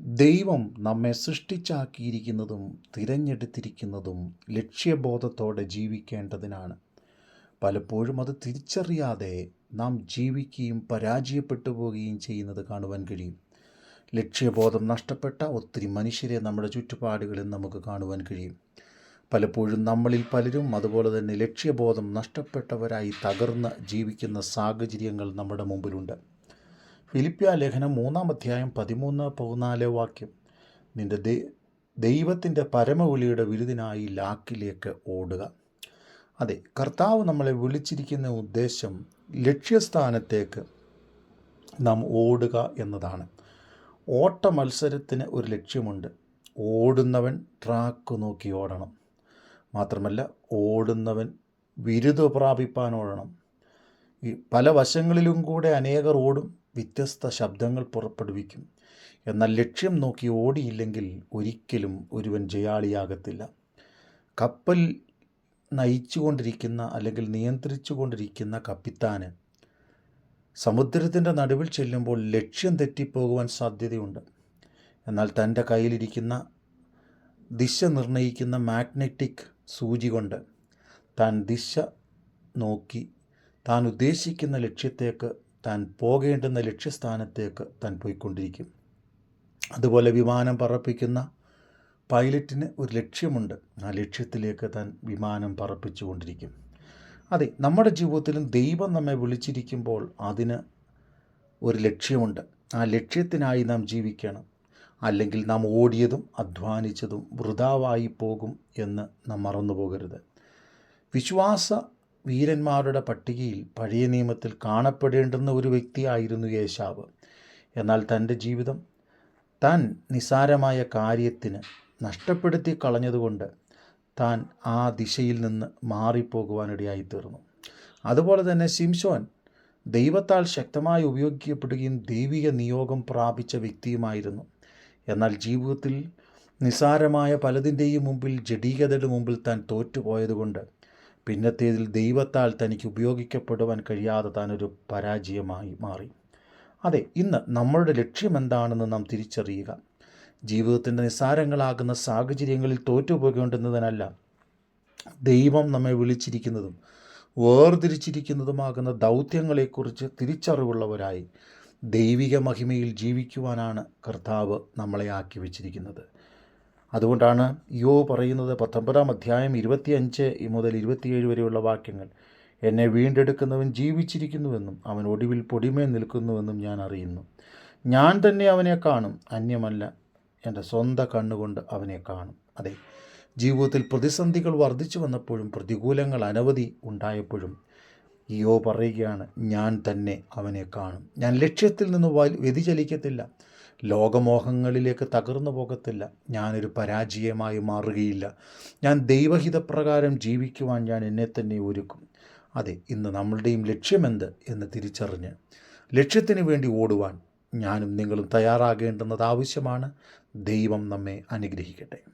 ദൈവം നമ്മെ സൃഷ്ടിച്ചാക്കിയിരിക്കുന്നതും തിരഞ്ഞെടുത്തിരിക്കുന്നതും ലക്ഷ്യബോധത്തോടെ ജീവിക്കേണ്ടതിനാണ്. പലപ്പോഴും അത് തിരിച്ചറിയാതെ നാം ജീവിക്കുകയും പരാജയപ്പെട്ടു പോവുകയും ചെയ്യുന്നത് കാണുവാൻ കഴിയും. ലക്ഷ്യബോധം നഷ്ടപ്പെട്ട ഒത്തിരി മനുഷ്യരെ നമ്മുടെ ചുറ്റുപാടുകളിൽ നമുക്ക് കാണുവാൻ കഴിയും. പലപ്പോഴും നമ്മളിൽ പലരും അതുപോലെ തന്നെ ലക്ഷ്യബോധം നഷ്ടപ്പെട്ടവരായി തകർന്ന് ജീവിക്കുന്ന സാഹചര്യങ്ങൾ നമ്മുടെ മുമ്പിലുണ്ട്. ഫിലിപ്പിയ ലേഖനം മൂന്നാം അധ്യായം പതിമൂന്ന് പതിനാല് വാക്യം. നിന്റെ ദൈ ദൈവത്തിന്റെ പരമവിളിയുടെ വിരുദിനായി ലാക്കിലേക്ക് ഓടുക. അതെ കർത്താവ് നമ്മളെ വിളിച്ചിരിക്കുന്ന ഉദ്ദേശം ലക്ഷ്യസ്ഥാനത്തേക്ക് നാം ഓടുക എന്നതാണ്. ഓട്ട മത്സരത്തിന് ഒരു ലക്ഷ്യമുണ്ട്. ഓടുന്നവൻ ട്രാക്ക് നോക്കി ഓടണം. മാത്രമല്ല ഓടുന്നവൻ ബിരുദ പ്രാപിപ്പാൻ ഓടണം. ഈ പല വശങ്ങളിലും കൂടെ അനേകർ ഓടും. വ്യത്യസ്ത ശബ്ദങ്ങൾ പുറപ്പെടുവിക്കും. എന്നാൽ ലക്ഷ്യം നോക്കി ഓടിയില്ലെങ്കിൽ ഒരിക്കലും ഒരുവൻ ജയാളിയാകത്തില്ല. കപ്പൽ നയിച്ചുകൊണ്ടിരിക്കുന്ന അല്ലെങ്കിൽ നിയന്ത്രിച്ചുകൊണ്ടിരിക്കുന്ന കപ്പിത്താന് സമുദ്രത്തിന്റെ നടുവിൽ ചെല്ലുമ്പോൾ ലക്ഷ്യം തെറ്റിപ്പോകുവാൻ സാധ്യതയുണ്ട്. എന്നാൽ തന്റെ കയ്യിലിരിക്കുന്ന ദിശ നിർണയിക്കുന്ന മാഗ്നറ്റിക് സൂചി കൊണ്ട് താൻ ദിശ നോക്കി താൻ ഉദ്ദേശിക്കുന്ന ലക്ഷ്യത്തേക്ക് താൻ പോകേണ്ടുന്ന ലക്ഷ്യസ്ഥാനത്തേക്ക് താൻ പോയിക്കൊണ്ടിരിക്കും. അതുപോലെ വിമാനം പറപ്പിക്കുന്ന പൈലറ്റിന് ഒരു ലക്ഷ്യമുണ്ട്. ആ ലക്ഷ്യത്തിലേക്ക് താൻ വിമാനം പറപ്പിച്ചുകൊണ്ടിരിക്കും. അതെ നമ്മുടെ ജീവിതത്തിലും ദൈവം നമ്മെ വിളിച്ചിരിക്കുമ്പോൾ അതിന് ഒരു ലക്ഷ്യമുണ്ട്. ആ ലക്ഷ്യത്തിനായി നാം ജീവിക്കണം. അല്ലെങ്കിൽ നാം ഓടിയതും അധ്വാനിച്ചതും വൃതാവായി പോകും എന്ന് നാം മറന്നു പോകരുത് വിശ്വാസ വീരന്മാരുടെ പട്ടികയിൽ പഴയ നിയമത്തിൽ കാണപ്പെടേണ്ടുന്ന ഒരു വ്യക്തിയായിരുന്നു യേശാവ്. എന്നാൽ തന്റെ ജീവിതം താൻ നിസാരമായ കാര്യത്തിന് നഷ്ടപ്പെടുത്തി കളഞ്ഞതുകൊണ്ട് താൻ ആ ദിശയിൽ നിന്ന് മാറിപ്പോകുവാനിടയായിത്തീർന്നു. അതുപോലെ തന്നെ സിംസോൻ ദൈവത്താൽ ശക്തമായി ഉപയോഗിക്കപ്പെടുകയും ദൈവിക നിയോഗം പ്രാപിച്ച വ്യക്തിയുമായിരുന്നു. എന്നാൽ ജീവിതത്തിൽ നിസാരമായ പലതിന്റെയും മുമ്പിൽ ജഡീകതയുടെ മുമ്പിൽ താൻ തോറ്റുപോയതുകൊണ്ട് പിന്നത്തേതിൽ ദൈവത്താൽ തനിക്ക് ഉപയോഗിക്കപ്പെടുവാൻ കഴിയാതെ താൻ ഒരു പരാജയമായി മാറി. അതെ ഇന്ന് നമ്മളുടെ ലക്ഷ്യം എന്താണെന്ന് നാം തിരിച്ചറിയുക. ജീവിതത്തിന്റെ നിസ്സാരങ്ങളാകുന്ന സാഹചര്യങ്ങളിൽ തോറ്റുപോകേണ്ടുന്നതിനല്ല ദൈവം നമ്മെ വിളിച്ചിരിക്കുന്നതും വേർതിരിച്ചിരിക്കുന്നതുമാകുന്ന ദൗത്യങ്ങളെക്കുറിച്ച് തിരിച്ചറിവുള്ളവരായി ദൈവിക മഹിമയിൽ ജീവിക്കുവാനാണ് കർത്താവ് നമ്മളെ ആക്കി വച്ചിരിക്കുന്നത്. അതുകൊണ്ടാണ് യോ പറയുന്നത് പത്തൊമ്പതാം അധ്യായം ഇരുപത്തിയഞ്ച് മുതൽ ഇരുപത്തിയേഴ് വരെയുള്ള വാക്യങ്ങൾ. എന്നെ വീണ്ടെടുക്കുന്നവൻ ജീവിച്ചിരിക്കുന്നുവെന്നും അവൻ ഒടുവിൽ പൊടിമേ നിൽക്കുന്നുവെന്നും ഞാൻ അറിയുന്നു. ഞാൻ തന്നെ അവനെ കാണും അന്യമല്ല എന്റെ സ്വന്തം കണ്ണുകൊണ്ട് അവനെ കാണും. അതെ ജീവിതത്തിൽ പ്രതിസന്ധികൾ വർദ്ധിച്ചു വന്നപ്പോഴും പ്രതികൂലങ്ങൾ അനവധി ഉണ്ടായപ്പോഴും യോ പറയുകയാണ് ഞാൻ തന്നെ അവനെ കാണും. ഞാൻ ലക്ഷ്യത്തിൽ നിന്ന് വ്യതിചലിക്കത്തില്ല. ലോകമോഹങ്ങളിലേക്ക് തകർന്നു പോകത്തില്ല. ഞാനൊരു പരാജയമായി മാറുകയില്ല. ഞാൻ ദൈവഹിതപ്രകാരം ജീവിക്കുവാൻ ഞാൻ എന്നെ തന്നെ ഒരുക്കും. അതെ ഇന്ന് നമ്മളുടെയും ലക്ഷ്യമെന്ത് എന്ന് തിരിച്ചറിഞ്ഞ് ലക്ഷ്യത്തിന് വേണ്ടി ഓടുവാൻ ഞാനും നിങ്ങളും തയ്യാറാകേണ്ടുന്നത് ആവശ്യമാണ്. ദൈവം നമ്മെ അനുഗ്രഹിക്കട്ടെ.